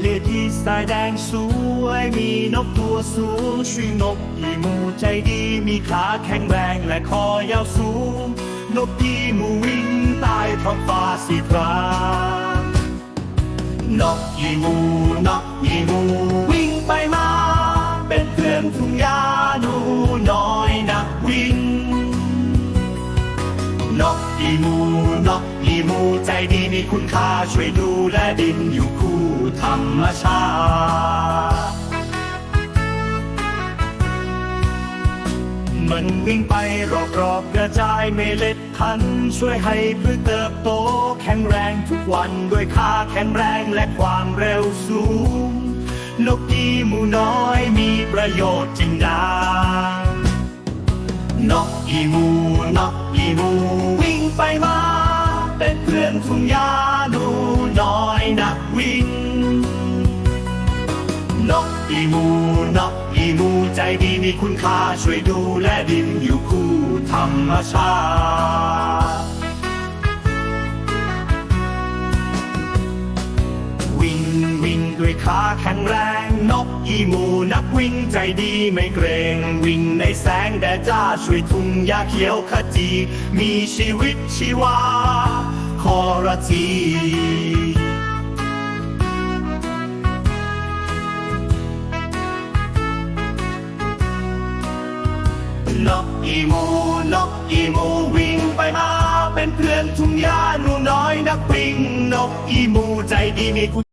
เลียที่สายแดงสวยมีนกตัวสูงชื่อนกอีมูใจดีมีขาแข็งแรงและคอยาวสูง นกอีมูวิ่งใต้ท้องฟ้าสีครามนกอีมูนกอีมูวิ่งไปมา เป็นเพื่อนทุ่งหญ้าหนูน้อยนักวิ่งนกอีมูนก มูใจดีมีคุณค่าช่วยดูแลดินอยู่คู่ธรรมชาติ มันวิ่งไปรอบๆกระจายเมล็ดพันธุ์ช่วยให้พืชเติบโต แข็งแรงทุกวันด้วยค่าแข็งแรงและความเร็วสูง นกอีมูน้อยมีประโยชน์จริงดังนกอีมูนกอีมู อนทุ่งหญ้าหนูน้อยนักวิ่ง นกอีมูนกอีมูใจดีมีคุณค่าช่วยดูแลดินอยู่คู่ธรรมชาติวิ่งวิ่งด้วยขาแข็งแรง นกอีมูนักวิ่งใจดีไม่เกรง วิ่งในแสงแดดจ้าช่วยทุ่งหญ้าเขียวขจี มีชีวิตชีวา คอระจีนกอีมูนกอีมูวิ่งไปมา เป็นเพื่อนทุ่งหญ้าหนูน้อยนักวิ่งนกอีมูใจดีมีคุณ